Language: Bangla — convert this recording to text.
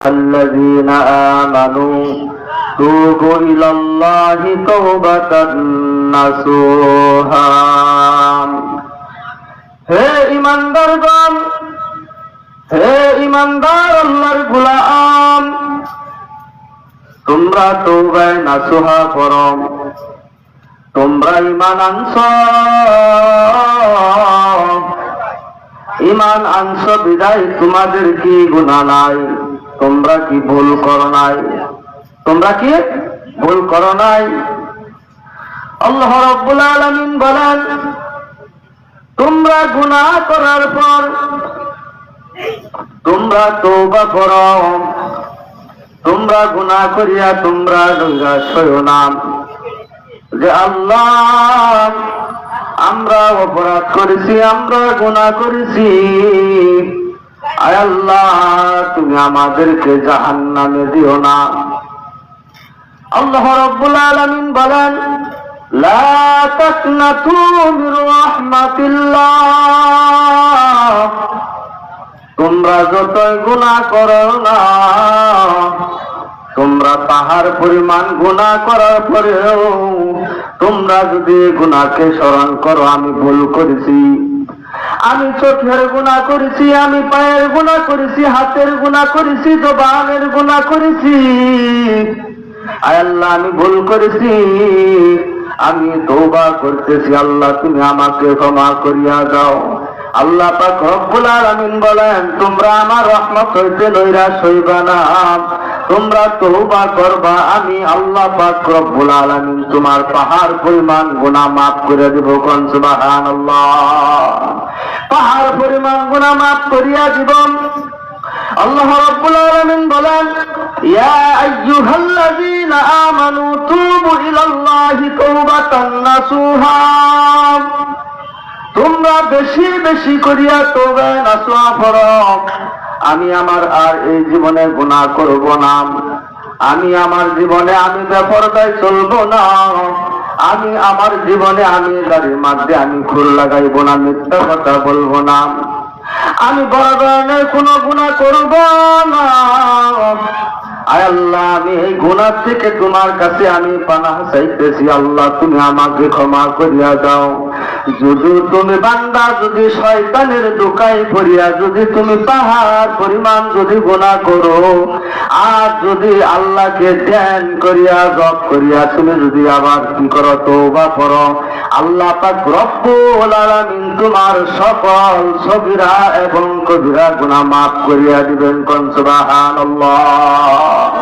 الذين آمنوا توبوا إلى الله توبة نصوحا হে ইমানদারগণ হে ইমানদার আল্লাহর গোলাম তোমরা তৌবায় নাসুহা করম তোমরা ইমান আনছ ইমান আনছ বিদায় তোমাদের কি গুণা নাই তোমরা কি ভুল করো নাই? তোমরা কি ভুল করো নাই? আল্লাহ রব্বুল আলামিন বলেন, তোমরা গুনাহ করার পর তোমরা তৌবা করো। তোমরা গুনাহ করিয়া তোমরা নৈরাশ হইও না। যে আল্লাহ, আমরা অপরাধ করেছি, আমরা গুনাহ করেছি। আল্লাহ, তুমি আমাদেরকে জাহান্নামে দিও না। আল্লাহ রব্বুল আলামিন বলেন তোমরা যতই গুনাহ করো না, তোমরা তাহার পরিমাণ গুনাহ করার পরেও, তোমরা যদি গুণাকে স্মরণ করো, আমি ভুল করেছি। আমি চোখের গুণা করেছি, আমি পায়ের গুণা করেছি, হাতের গুণা করেছি, জবানের গুণা করেছি। আল্লাহ, আমি ভুল করেছি। আমি তৌবা করতেছি, আল্লাহ, তুমি আমাকে ক্ষমা করিয়া দাও। আল্লাহ পাক বলেন, তোমরা আমার রহমত হইতে নৈরাশ হইবা না। তোমরা তৌবা করবা, আমি আল্লাহ পাক রব্বুল তোমার পাহাড় পরিমাণ গুনাহ মাফ করে দেব। কোন সুবহানাল্লাহ? পাহাড় পরিমাণ গুনাহ মাফ করিয়া দিব আল্লাহ রাব্বুল আলামিন বলেন, ইয়া আইয়ুহাল্লাযীনা আমানু তুবু ইলাল্লাহি তাওবাতান নাসুহা। তোমরা বেশি বেশি করিয়া তবে নাসুহা পড়ো। আমি আমার আর এই জীবনে গুনাহ করব না। আমি আমার জীবনে আমি বেপরদায় চলবো না। আমি আমার জীবনে আমি গাড়ির মাঝে আমি খুল লাগাইব না, মিথ্যা কথা বলব না। আমি বড় ধরনের কোনো গুণা করব না। আয় আল্লাহ, আমি এই গুণার থেকে তোমার কাছে আমি পানা চাইতেছি। আল্লাহ, তুমি আমাকে ক্ষমা করিয়া দাও। যদি তুমি বান্দা, যদি শয়তানের দোকায় পড়িয়া, যদি তুমি পাহাড় পরিমাণ যদি গুণা করো, আর যদি আল্লাহকে ধ্যান করিয়া, জপ করিয়া তুমি যদি আবার কি করো তো বা করো, আল্লাহ পাক রব্বুল তোমার সকল সবিরা এবং কবিরা গুনাহ মাফ করিয়া দিবেন কোন সুবহানাল্লাহ।